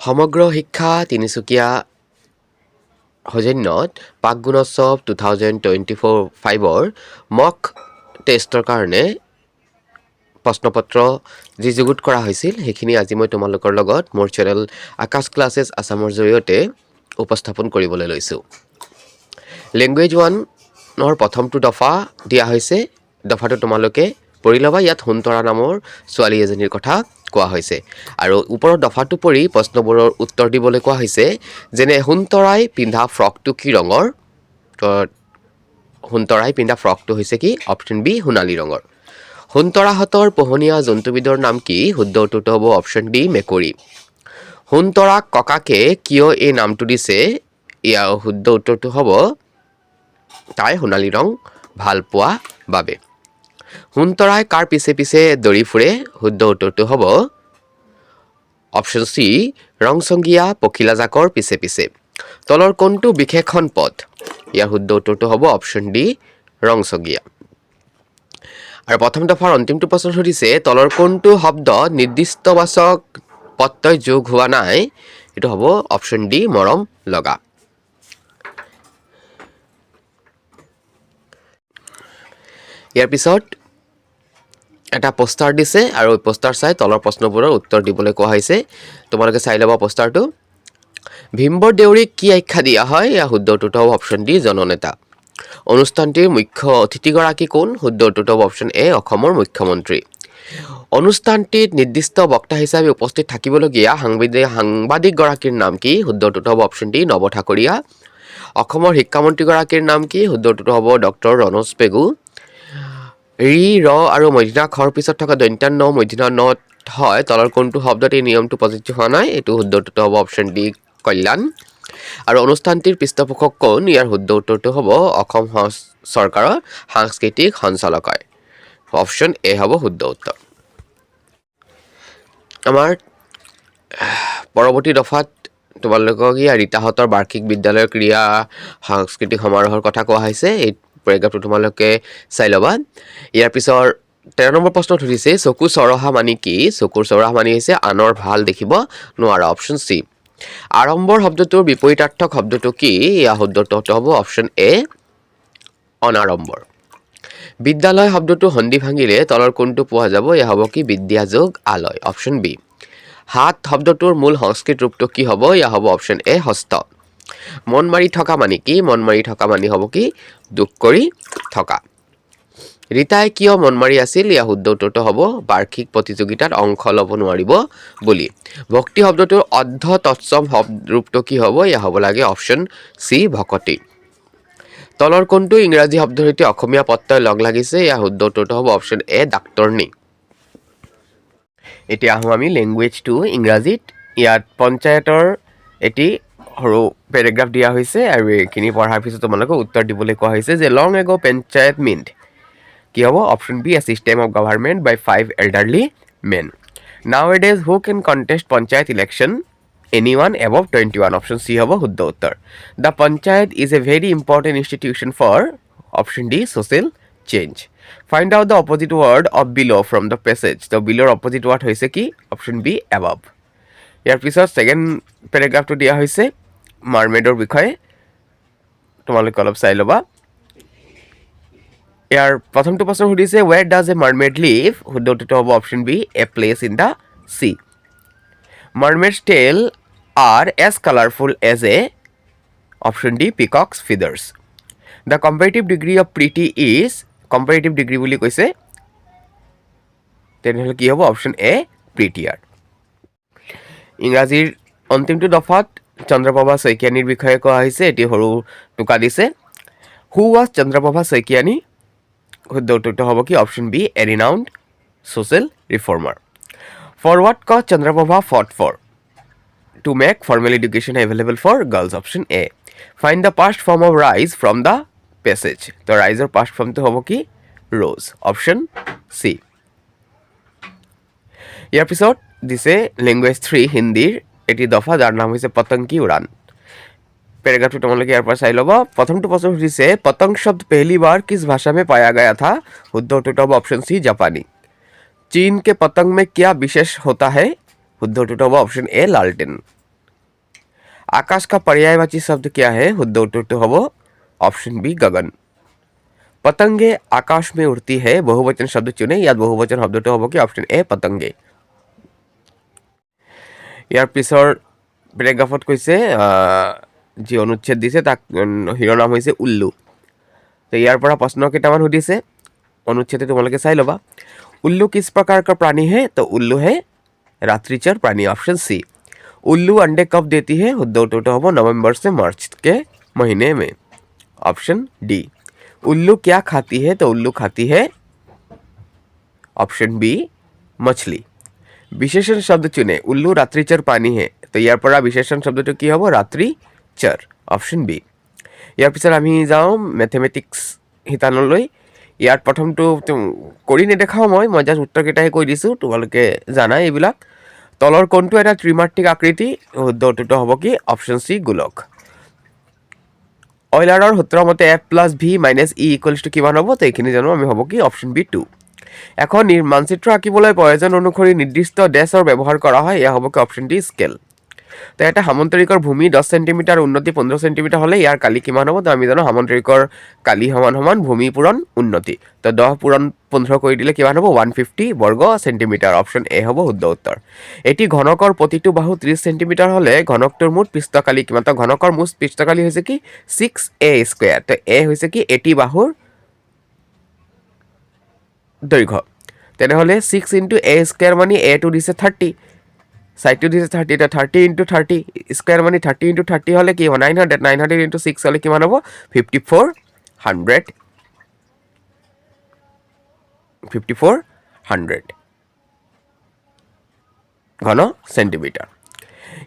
সমগ্ৰ শিক্ষা তিনিচুকীয়া সৌজন্যত পাক Gunotsav two thousand twenty four ফাইভৰ মক টেষ্টৰ কাৰণে প্ৰশ্নপত্ৰ যি যুগুত কৰা হৈছিল, সেইখিনি আজি মই তোমালোকৰ লগত মোৰ চেনেল আকাশ ক্লাছেছ আছামৰ জৰিয়তে উপস্থাপন কৰিবলৈ লৈছোঁ। লেংগুৱেজ ওৱানৰ প্ৰথমটো দফা দিয়া হৈছে। দফাটো তোমালোকে পঢ়ি ল'বা। ইয়াত সোণতৰা নামৰ ছোৱালী এজনীৰ কথা কোৱা হৈছে। আৰু ওপৰৰ দফাটো পঢ়ি প্ৰশ্নবোৰৰ উত্তৰ দিবলৈ কোৱা হৈছে যেনে সোণতৰাই পিন্ধা ফ্ৰকটো কি ৰঙৰ? সোণতৰাই পিন্ধা ফ্ৰকটো হৈছে কি? অপশ্যন বি, সোণালী ৰঙৰ। সোণতৰাহঁতৰ পোহনীয়া জন্তুবিধৰ নাম কি? শুদ্ধ উত্তৰটো হ'ব অপশ্যন ডি, মেকুৰী। সোণতৰাক ককাকে কিয় এই নামটো দিছে? ইয়াৰ শুদ্ধ উত্তৰটো হ'ব তাই সোণালী ৰং ভালো পোৱা বাবে। সোণতৰাই কাৰ পিছে পিছে দৌৰি ফুৰে শুদ্ধ উত্তৰটো হ'ব? অপশ্যন চি ৰংচংগীয়া পখিলা জাকৰ পিছে পিছে। তলৰ কোনটো বিশেষণ পদ ইয়াৰ শুদ্ধ উত্তৰটো হ'ব অপশ্যন ডি ৰংচংগীয়া আৰু প্ৰথম দফাৰ অন্তিমটো প্ৰশ্ন সুধিছে, তলৰ কোনটো শব্দ নিৰ্দিষ্টবাচক প্ৰত্যয় যোগ হোৱা নাই। এইটো হ'ব অপশ্যন ডি মৰম লগা। ইয়াৰ পিছত এটা পোষ্টাৰ দিছে আৰু পোষ্টাৰ চাই তলৰ প্ৰশ্নবোৰৰ উত্তৰ দিবলৈ কোৱা হৈছে। তোমালোকে চাই ল'বা পোষ্টাৰটো ভীমবৰ দেউৰীক কি আখ্যা দিয়া হয়? ইয়াৰ শুদ্ধ উত্তৰটো হ'ব ডি জননেতা। অনুষ্ঠানটিৰ মুখ্য অতিথিগৰাকী কোন? শুদ্ধ উত্তৰটো হ'ব অপশ্যন এ, অসমৰ মুখ্যমন্ত্ৰী। অনুষ্ঠানটিত নিৰ্দিষ্ট বক্তা হিচাপে উপস্থিত থাকিবলগীয়া সাংবাদিক সাংবাদিকগৰাকীৰ নাম কি? শুদ্ধ উত্তৰটো হ'ব অপশ্যন ডি নৱ ঠাকুৰীয়া। অসমৰ শিক্ষামন্ত্ৰীগৰাকীৰ নাম কি? শুদ্ধ উত্তৰটো হ'ব ডক্টৰ ৰণোজ পেগু। ৰি, ৰ আৰু মধ্যনা খৰ পিছত থকা দন্ত্যান্ন মধ্যনা নত হয়। তলৰ কোনটো শব্দত এই নিয়মটো প্ৰযোজ্য হোৱা নাই। এইটো শুদ্ধ উত্তৰটো হ'ব অপশ্যন ডি কল্যাণ। আৰু অনুষ্ঠানটিৰ পৃষ্ঠপোষক কোন? ইয়াৰ শুদ্ধ উত্তৰটো হ'ব অসম চৰকাৰৰ সাংস্কৃতিক সঞ্চালকালয়। অপশ্যন এ হ'ব শুদ্ধ উত্তৰ। আমাৰ পৰৱৰ্তী দফাত তোমালোকক ইয়াৰ ৰীতাহঁতৰ বাৰ্ষিক বিদ্যালয়ৰ ক্ৰীড়া সাংস্কৃতিক সমাৰোহৰ কথা কোৱা হৈছে। এই পেৰেগ্ৰাফটো তোমালোকে চাই ল'বা। ইয়াৰ পিছৰ তেৰ নম্বৰ প্ৰশ্নত সুধিছে চকু চৰহা মানি কি? চকুৰ চৰহা মানি হৈছে আনৰ ভালো দেখিব নোৱাৰা অপশ্যন চি আড়ম্বৰ শব্দটোৰ বিপৰীতাৰ্থক শব্দটো কি? ইয়াৰ শুদ্ধ উত্তৰটো হ'ব অপশ্যন এ অনাড়ম্বৰ। বিদ্যালয় শব্দটো সন্ধি ভাঙিলে তলৰ কোনটো পোৱা যাব, এয়া হ'ব কি? বিদ্যাযোগ আলয় অপশ্যন বি হাত শব্দটোৰ মূল সংস্কৃত ৰূপটো কি হ'ব? এয়া হ'ব অপশ্যন এ হস্ত মন মাৰি থকা মানে কি? মন মাৰি থকা মানে হ'ব কি? দুখ কৰি থকা। ৰীতাই কিয় মন মাৰি আছিল? ইয়াৰ শুদ্ধ উত্তৰটো হ'ব, বাৰ্ষিক প্ৰতিযোগিতাত অংশ ল'ব নোৱাৰিব বুলি। ভক্তি শব্দটোৰ অৰ্ধ তৎসম ৰূপটো কি হ'ব? এয়া হ'ব লাগে অপশ্যন চি, ভকতি। তলৰ কোনটো ইংৰাজী শব্দৰ সৈতে অসমীয়া প্ৰত্যয় লগ লাগিছে ইয়াৰ শুদ্ধ উত্তৰটো হ'ব অপশ্যন এ ডাক্তৰনী এতিয়া আহোঁ আমি লেংগুৱেজ টু ইংৰাজীত। ইয়াত পঞ্চায়তৰ এটি সৰু পেৰেগ্ৰাফ দিয়া হৈছে আৰু এইখিনি পঢ়াৰ পিছত তোমালোকক উত্তৰ দিবলৈ কোৱা হৈছে যে লং এগ' পঞ্চায়ত মিণ্ট কি হ'ব? Option B a system of government by five elderly men nowadays who can contest panchayat election any one above twenty one option C হ'ব শুদ্ধ উত্তৰ। The panchayat is a very important institution for option D social change find out the opposite word of below' from the passage the বিলৰ opposite word হৈছে কি? Option B above ইয়াৰ পিছত second পেৰেগ্ৰাফটো দিয়া হৈছে মাৰ্মেডৰ বিষয়ে তোমালোকে অলপ চাই ল'বা। ইয়াৰ প্ৰথমটো প্ৰশ্ন সুধিছে ৱেৰ ডাজ এ মাৰ্মেড লিভ শুদ্ধ উত্তৰটো হ'ব option B a place in the sea mermaids tail are as colourful as a option D peacocks feathers the comparative degree of pretty is comparative degree বুলি কৈছে, তেনেহ'লে কি হ'ব? অপশ্যন এ প্ৰিটিয়াৰ ইংৰাজীৰ অন্তিমটো দফাত চন্দ্ৰপ্ৰভা শইকীয়ানীৰ বিষয়ে কোৱা হৈছে, এটি সৰু টোকা দিছে। Who was Chandraprabha Saikiani? শুদ্ধ উত্তৰটো হ'ব কি? Option B a renowned social reformer for what Chandraprabha fought for to make formal education available for girls option A find the past form of rise from the passage তো ৰাইজৰ past ফৰ্মটো হ'ব কি? Rose option C ইয়াৰ পিছত দিছে language three হিন্দীৰ এটি দফা যাৰ নাম হৈছে পতংকি উড়ান पैराग्राफ তোমালোকে ইয়াৰ পৰা চাই ল'ব প্ৰথমটো প্ৰশ্ন সুধিছে পতংগ শব্দ पहली बार किस भाषा में पाया गया था শুদ্ধ উত্তৰটো হ'ব অপশ্যন সি জাপানী चीन के पतंग में क्या विशेष होता है শুদ্ধ উত্তৰটো হ'ব অপশ্যন এ লালটেন आकाश का पर्यायवाची शब्द क्या है শুদ্ধ উত্তৰটো হ'ব অপশ্যন বি গগন পতংগে আকাশ মে উড়তি হে বহুবচন শব্দ চুনে ইয়াত বহুবচন শব্দটো হ'ব কি অপশ্যন এ পতংগে ইয়াৰ পিছৰ পেৰেগ্ৰাফত কৈছে আহ, যি অনুচ্ছেদ দিছে তাক উম, শিৰোনাম হৈছে উল্লু তো ইয়াৰ পৰা প্ৰশ্ন কেইটামান সুধিছে অনুচ্ছেদে তোমালোকে চাই ল'বা उल्लू किस प्रकार का प्राणी है तो उल्लू है रात्रिचर प्राणी ऑप्शन सी उल्लू अंडे कब देती है शुद्ध उत्तर होगा नवंबर से मार्च के महीने में ऑप्शन डी उल्लू क्या खाती है तो उल्लू खाती है ऑप्शन बी मछली বিশেষণ শব্দ চুনে, উল্লু ৰাত্ৰিচৰ প্ৰাণী হে। তো ইয়াৰ পৰা বিশেষণ শব্দটো কি হ'ব? ৰাত্ৰিচৰ অপশ্যন বি ইয়াৰ পিছত আমি যাওঁ মেথেমেটিক্স শিতানলৈ ইয়াত প্ৰথমটো কৰি নেদেখাওঁ মই মই জাষ্ট উত্তৰকেইটাহে কৈ দিছোঁ, তোমালোকে জানাই এইবিলাক। তলৰ কোনটো এটা ত্ৰিমাত্ৰিক আকৃতি উত্তৰটো হ'ব কি? অপশ্যন চি গোলক। অইলাৰৰ সূত্ৰ মতে F plus V minus E equals to কিমান হ'ব? তো এইখিনি জানো, আমি হ'ব কি? অপশ্যন বি টু এখন মানচিত্ৰ আঁকিবলৈ প্ৰয়োজন অনুসৰি নিৰ্দিষ্ট ডেছৰ ব্যৱহাৰ কৰা হয়, এয়া হ'ব কি অপশ্যন ডি স্কেল তো এটা সামন্তৰিকৰ ভূমি, দহ চেণ্টিমিটাৰ উন্নতি, পোন্ধৰ চেণ্টিমিটাৰ হ'লে ইয়াৰ কালি কিমান হ'ব, তো আমি জানো সামন্তৰিকৰ কালি সমান সমান, ভূমি পূৰণ, উন্নতি। তো দহ পূৰণ পোন্ধৰ কৰি দিলে কিমান হ'ব ওৱান ফিফটি বৰ্গ চেণ্টিমিটাৰ অপশ্যন এ হ'ব শুদ্ধ উত্তৰ। এটি ঘনকৰ প্ৰতিটো বাহু ত্ৰিছ চেণ্টিমিটাৰ হ'লে ঘনকটোৰ মুঠ পৃষ্ঠকালি কিমান, তো ঘনকৰ মুঠ পৃষ্ঠকালি হৈছে কি ছিক্স এ স্কুৱেৰ তো এ হৈছে কি, এটি বাহুৰ দৈৰ্ঘ্য। তেনেহ'লে ছিক্স ইণ্টু এ স্কুৱেৰ মানে এটো দিছে থাৰ্টি ছাইডটো দিছে থাৰ্টি এতিয়া থাৰ্টি ইণ্টু থাৰ্টি স্কুৱেৰ মানে থাৰ্টি ইণ্টু থাৰ্টি হ'লে কি হ'ব? Nine hundred nine hundred into six হ'লে কিমান হ'ব? Fifty four hundred fifty four hundred ঘন চেণ্টিমিটাৰ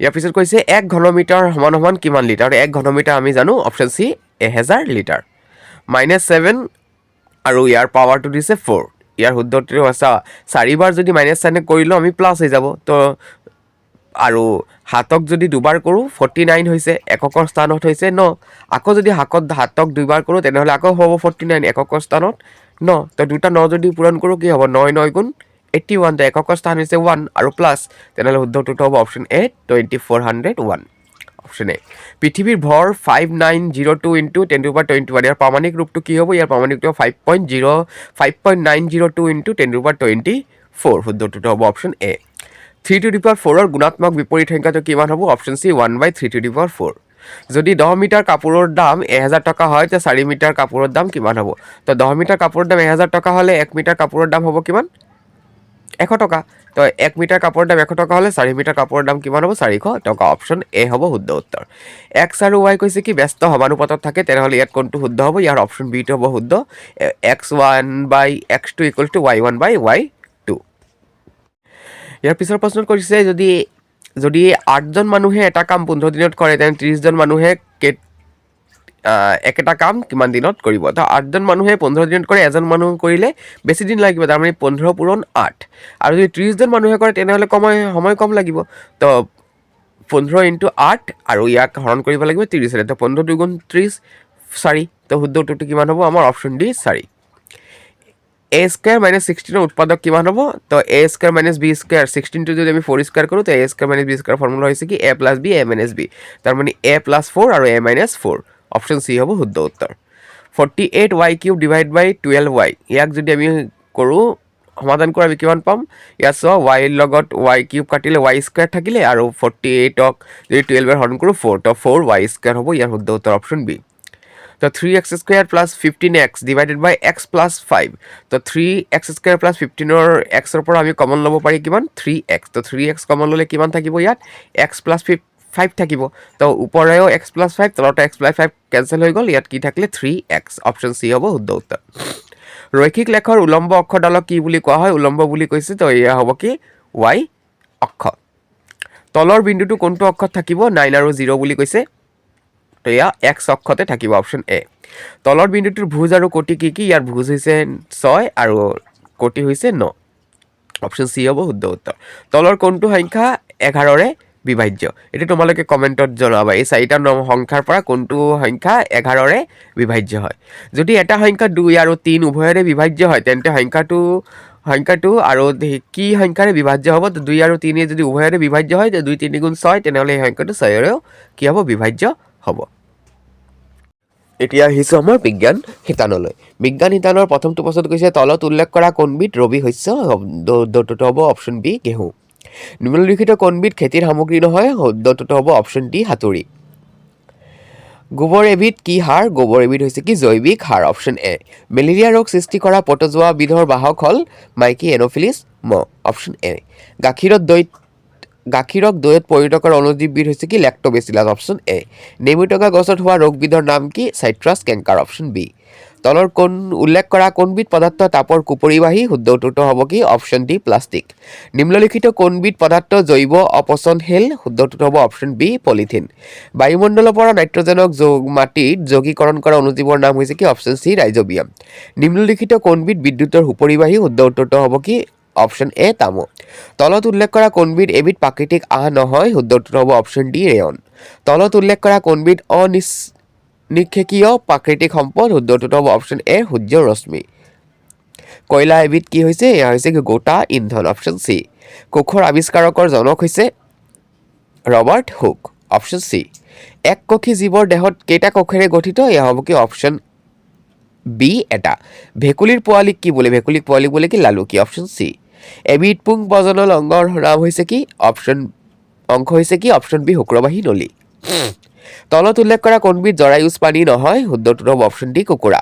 ইয়াৰ পিছত কৈছে, এক ঘনমিটাৰ সমান সমান কিমান লিটাৰ? এক ঘনমিটাৰ আমি জানো অপশ্যন চি এহেজাৰ লিটাৰ। মাইনাছ ছেভেন আৰু ইয়াৰ পাৱাৰটো দিছে ফ'ৰ ইয়াৰ শুদ্ধটো হৈছে চাৰিবাৰ যদি মাইনাছ চাইনে কৰিলেও আমি প্লাছ হৈ যাব। তো, আৰু হাতক যদি দুবাৰ কৰোঁ ফৰ্টি নাইন হৈছে, এককৰ স্থানত হৈছে, ন। আকৌ যদি হাকত হাতক দুবাৰ কৰোঁ, তেনেহ'লে আকৌ হ'ব ফৰ্টি নাইন এককৰ স্থানত, ন। তো, দুটা ন যদি পূৰণ কৰোঁ, কি হ'ব? নয় নয় গুণ এইট্টি ওৱান তো একৰ স্থান হৈছে ওৱান আৰু প্লাছ তেনেহ'লে শুদ্ধ উত্তৰটো হ'ব option A twenty four hundred one option A পৃথিৱীৰ ভৰ five nine zero' two into ten to power twenty one ইয়াৰ প্ৰামাণিক ৰূপটো কি হ'ব? ইয়াৰ প্ৰামাণিক ৰূপ five point zero' five point nine zero' two into ten to power twenty four শুদ্ধ উত্তৰটো হ'ব option A three to the power ফ'ৰৰ গুণাত্মক বিপৰীত সংখ্যাটো কিমান হ'ব? Option C one by three to the power four যদি দহ মিটাৰ কাপোৰৰ দাম এহেজাৰ টকা হয় তেতিয়া চাৰি মিটাৰ কাপোৰৰ দাম কিমান হ'ব? তো দহ মিটাৰ কাপোৰৰ দাম এহেজাৰ টকা হ'লে এক মিটাৰ কাপোৰৰ দাম হ'ব কিমান? এশ টকা। তো এক মিটাৰ কাপোৰৰ দাম এশ টকা হ'লে চাৰি মিটাৰ কাপোৰৰ দাম কিমান হ'ব? চাৰিশ টকা। অপশ্যন এ হ'ব শুদ্ধ উত্তৰ। এক্স আৰু ৱাই কৈছে কি, ব্যস্ত সমানুপাতত থাকে, তেনেহ'লে ইয়াত কোনটো শুদ্ধ হ'ব? ইয়াৰ অপশ্যন বিটো হ'ব শুদ্ধ। X one by X two equal to Y one by Y two ইয়াৰ পিছৰ প্ৰশ্নত কৰিছে যদি যদি আঠজন মানুহে এটা কাম পোন্ধৰ দিনত কৰে তেনে ত্ৰিছজন মানুহে কে একেটা কাম কিমান দিনত কৰিব। তো আঠজন মানুহে, পোন্ধৰ দিনত কৰে এজন মানুহ কৰিলে বেছি দিন লাগিব, তাৰমানে পোন্ধৰ পূৰণ আঠ। আৰু যদি ত্ৰিছজন মানুহে কৰে, তেনেহ'লে কময়, সময় কম লাগিব। তো, পোন্ধৰ ইণ্টু আঠ আৰু ইয়াক হৰণ কৰিব লাগিব ত্ৰিছৰে তো, পোন্ধৰ দুগুণ ত্ৰিছ চাৰি। তো, শুদ্ধ উত্তৰটো কিমান হ'ব? আমাৰ অপশ্যন ডি চাৰি। এ স্কোয়ার মাইনাস সিক্সটিনের উৎপাদক কিমান হ'ব? তো A square minus B square সিক্সটিনটো যদি আমি ফ'ৰ স্কোয়াৰ কৰোঁ, তো A square minus B square formula হৈছে কি? A plus B A minus B তাৰ মানে এ প্লাছ ফ'ৰ আৰু A minus four option C হ'ব শুদ্ধ উত্তৰ। Forty eight Y cube divide by twelve Y ইয়াক যদি আমি কৰোঁ, সমাধান কৰা আমি কিমান পাম? ইয়াত চোৱা ৱাইৰ লগত ৱাই কিউব কাটিলে ৱাই স্কোয়াৰ থাকিলে আৰু ফৰ্টি এইটক যদি টুৱেল্ভৰ হৰণ কৰোঁ ফ'ৰ তো ফ'ৰ ৱাই স্কোয়াৰ হ'ব, ইয়াৰ শুদ্ধ উত্তৰ অপশ্যন বি তো three X square plus fifteen X divided by X plus five তো থ্ৰী এক্স স্কুৱেৰ প্লাছ ফিফটিনৰ এক্সৰ পৰা আমি কমন ল'ব পাৰি কিমান? থ্ৰী এক্স তো থ্ৰী এক্স কমন ল'লে কিমান থাকিব ইয়াত? এক্স প্লাছ ফিফ ফাইভ থাকিব। তো ওপৰেও এক্স প্লাছ ফাইভ তলতে এক্স প্লাছ ফাইভ কেঞ্চেল হৈ গ'ল, ইয়াত কি থাকিলে থ্ৰী এক্স অপশ্যন চি হ'ব শুদ্ধ উত্তৰ ৰৈখিক লেখৰ উলম্ব অক্ষৰডালক কি বুলি কোৱা হয়? উলম্ব বুলি কৈছে, তো এয়া হ'ব কি? ৱাই অক্ষ। তলৰ বিন্দুটো কোনটো অক্ষত থাকিব? নাইন আৰু জিৰ' বুলি কৈছে। তো এয়া এক্স অক্ষতে থাকিব অপশ্যন এ তলৰ বিন্দুটোৰ ভোজ আৰু কোটি কি কি? ইয়াৰ ভোজ হৈছে ছয় আৰু কোটি হৈছে ন। অপশ্যন চি হ'ব শুদ্ধ উত্তৰ। তলৰ কোনটো সংখ্যা? এঘাৰৰে। বিভাজ্য। এইটো তোমালোকে কমেণ্টত জনাবা, এই চাৰিটা সংখ্যাৰ পৰা কোনটো সংখ্যা এঘাৰৰে বিভাজ্য হয়। যদি এটা সংখ্যা দুই আৰু তিনি উভয়ৰে বিভাজ্য হয়, তেন্তে সংখ্যাটো সংখ্যাটো আৰু কি সংখ্যাৰে বিভাজ্য হ'ব? দুই আৰু তিনি যদি উভয়ৰে বিভাজ্য হয় দুই তিনি গুণ ছয়, তেনেহ'লে এই সংখ্যাটো ছয়ৰেও কি হ'ব? বিভাজ্য হ'ব। এতিয়া আহিছোঁ আমাৰ বিজ্ঞান শিতানলৈ। বিজ্ঞান শিতানৰ প্ৰথমটো প্ৰশ্নত কৈছে, তলত উল্লেখ কৰা কোনবিধ? ৰবি শস্য হ'ব অপশ্যন বি ঘেঁহু নিম্নলিখিত কোনবিধ খেতিৰ সামগ্ৰী নহয়? শুদ্ধটোতো হ'ব অপশ্যন ডি হাতুৰী গোবৰ এবিধ কি সাৰ? গোবৰ এবিধ হৈছে কি জৈৱিক সাৰ? অপশ্যন এ মেলেৰিয়া ৰোগ সৃষ্টি কৰা পটজোৱা বিধৰ বাহক হ'ল মাইকী এন'ফিলিছ ম। অপশ্যন এ গাখীৰত দৈত, গাখীৰক দৈত পৰিণত কৰা অনুজীৱবিধ হৈছে কি লেক্ট'বেচিলাছ অপশ্যন এ নেমু টেঙা গছত হোৱা ৰোগবিধৰ নাম কি? চাইট্ৰাছ কেংকাৰ অপশ্যন বি তলৰ কোন উল্লেখ কৰা কোনবিধ পদাৰ্থ, তাপৰ কুপৰিবাহী শুদ্ধ উত্তৰটো হ'ব কি? Option D, plastic. নিম্নলিখিত কোনবিধ পদাৰ্থ জৈৱ অপচনশীল শুদ্ধ উত্তৰটো হ'ব অপশ্যন বি, পলিথিন। বায়ুমণ্ডলৰ পৰা নাইট্ৰজেনক যৌ- মাটিত যৌগীকৰণ কৰা অনুজীৱৰ নাম হৈছে কি? Option C, rhizobium. নিম্নলিখিত কোনবিধ বিদ্যুতৰ সুপৰিবাহী শুদ্ধ উত্তৰটো হ'ব কি? অপশ্যন এ, তামো। তলত উল্লেখ কৰা কোনবিধ এবিধ প্ৰাকৃতিক আহ নহয় শুদ্ধ উত্তৰটো হ'ব অপশ্যন ডি, ৰেয়ন। তলত উল্লেখ কৰা কোনবিধ অনিচ নিক্ষেকীয় প্ৰাকৃতিক সম্পদ শুদ্ধ হ'ব অপশ্যন এ সূৰ্য ৰশ্মি। কয়লা এবিধ কি হৈছে? এয়া হৈছে গোটা ইন্ধন অপশ্যন চি কোষৰ আৱিষ্কাৰকৰ জনক হৈছে ৰবাৰ্ট হুক অপশ্যন চি এক কক্ষী জীৱৰ দেহত কেইটা কক্ষেৰে গঠিত? এয়া হ'ব কি অপশ্যন বি এটা। ভেকুলীৰ পোৱালিক কি বোলে? ভেকুলীক পোৱালিক বোলে কি লালুকি অপশ্যন চি এবিধ পুং প্ৰজনন অংগৰ নাম হৈছে কি? অপশ্যন অংশ হৈছে কি? অপশ্যন বি শুক্ৰবাহী নলী। তলত উল্লেখ কৰা কোনবিধ জৰায়ুজ প্ৰাণী নহয় শুদ্ধটো হ'ব অপশ্যন ডি কুকুৰা।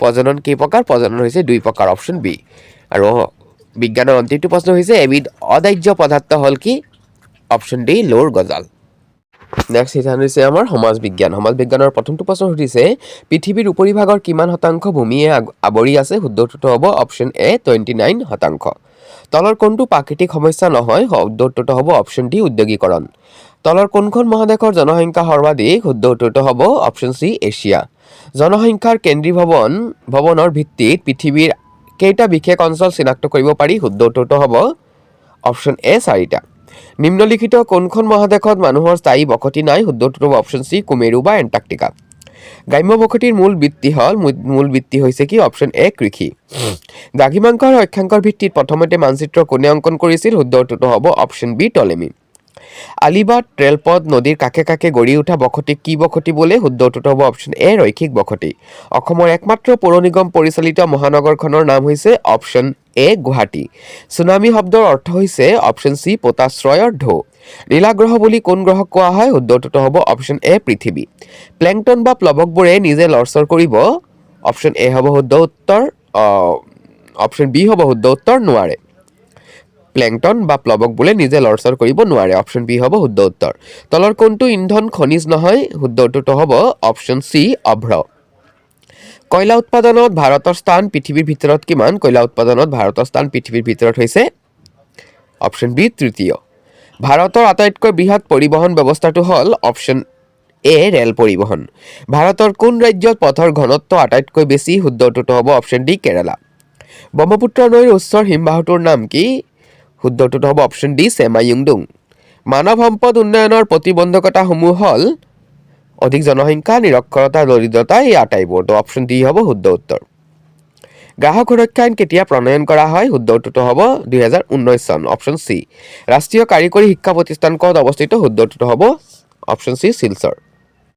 প্ৰজনন কেই প্ৰকাৰ? প্ৰজনন হৈছে দুই প্ৰকাৰ অপশ্যন বি। আৰু বিজ্ঞানৰ অন্তিমটো প্ৰশ্ন হৈছে, এবিধ অদাহ্য পদাৰ্থ হ'ল কি? অপশ্যন ডি, লৌৰ গজাল। নেক্সট সিদ্ধান্ত হৈছে আমাৰ সমাজ বিজ্ঞান। সমাজ বিজ্ঞানৰ প্ৰথমটো প্ৰশ্ন সুধিছে, পৃথিৱীৰ উপৰিভাগৰ কিমান শতাংশ ভূমিয়ে আৱৰি আছে? শুদ্ধ হ'ব অপশ্যন এ টুৱেণ্টি নাইন শতাংশ। তলৰ কোনটো প্ৰাকৃতিক সমস্যা নহয়? শুদ্ধ উত্তৰটো হ'ব অপশ্যন ডি, উদ্যোগীকৰণ। তলৰ কোনখন মহাদেশৰ জনসংখ্যা সৰ্বাধিক, শুদ্ধ উত্তৰটো হ'ব অপশ্যন চি এছিয়া। জনসংখ্যাৰ কেন্দ্ৰীভৱন ভৱনৰ ভিত্তিত পৃথিৱীৰ কেইটা বিশেষ অঞ্চল চিনাক্ত কৰিব পাৰি, শুদ্ধ উত্তৰটো হ'ব অপশ্যন এ চাৰিটা। নিম্নলিখিত কোনখন মহাদেশত মানুহৰ স্থায়ী বসতি নাই, শুদ্ধ উত্তৰটো হ'ব অপশ্যন চি কুমেৰু বা এণ্টাৰ্কটিকা। গ্ৰাম্য বসতিৰ মূল বৃত্তি হ'ল মূল বৃত্তি হৈছে কি অপশ্যন এ কৃষি। দ্ৰাঘিমাংক আৰু অক্ষাংকৰ ভিত্তিত প্ৰথমতে মানচিত্ৰ কোনে অংকন কৰিছিল, শুদ্ধ উত্তৰটো হ'ব অপশ্যন বি টলেমি। আলিবাট ৰেলপথ নদীৰ কাষে কাষে গঢ়ি উঠা বসতিক কি বসতি বোলে শুদ্ধ হ'ব অপশ্যন এ ৰৈখিক বসতি অসমৰ একমাত্ৰ পৌৰ নিগম পৰিচালিত মহানগৰখনৰ নাম হৈছে অপশ্যন এ গুৱাহাটী। চুনামি শব্দৰ অৰ্থ হৈছে অপশ্যন চি পোতাশ্ৰয়ৰ ঢৌ। নীলাগ্ৰহ বুলি কোন গ্ৰহক কোৱা হয়? শুদ্ধ উত্তৰটো হ'ব অপশ্যন এ পৃথিৱী। প্লেংটন বা প্লৱকবোৰে নিজে লৰচৰ কৰিব। অপশ্যন এ হ'ব শুদ্ধ উত্তৰ অপশ্যন বি হ'ব শুদ্ধ উত্তৰ নোৱাৰে। প্লেংটন বা প্লৱক বোলে নিজে লৰচৰ কৰিব নোৱাৰে। অপশ্যন বি হ'ব শুদ্ধ উত্তৰ। তলৰ কোনটো ইন্ধন, খনিজ নহয়, শুদ্ধ উত্তৰটো হ'ব অপশ্যন চি, অভ্ৰ। কয়লা উৎপাদনত ভাৰতৰ স্থান পৃথিৱীৰ ভিতৰত কিমান? কয়লা উৎপাদনত ভাৰতৰ স্থান পৃথিৱীৰ ভিতৰত হৈছে? অপশ্যন বি, তৃতীয়। ভাৰতৰ আটাইতকৈ বৃহৎ পৰিবহণ ব্যৱস্থাটো হ'ল অপশ্যন এ, ৰেল পৰিবহণ। ভাৰতৰ কোন ৰাজ্যত পথৰ ঘনত্ব আটাইতকৈ বেছি? শুদ্ধ উত্তৰটো হ'ব অপশ্যন ডি, কেৰালা। ব্ৰহ্মপুত্ৰ নৈৰ উচ্চৰ হিমবাহটোৰ নাম কি? শুদ্ধ উত্তৰটো হ'ব অপশ্যন ডি চেমায়ুংডুং মানৱ সম্পদ উন্নয়নৰ প্ৰতিবন্ধকতাসমূহ হ'ল অধিক জনসংখ্যা, নিৰক্ষৰতা, দৰিদ্ৰতা, এই আটাইবোৰ। তো অপশ্যন ডি হ'ব শুদ্ধ উত্তৰ। গ্ৰাহক সুৰক্ষা আইন কেতিয়া প্ৰণয়ন কৰা হয় শুদ্ধ উত্তৰটো হ'ব দুহেজাৰ ঊনৈছ চন। Option C. ৰাষ্ট্ৰীয় কাৰিকৰী শিক্ষা প্ৰতিষ্ঠান ক'ত অৱস্থিত শুদ্ধ উত্তৰটো হ'ব অপশ্যন চি, শিলচৰ।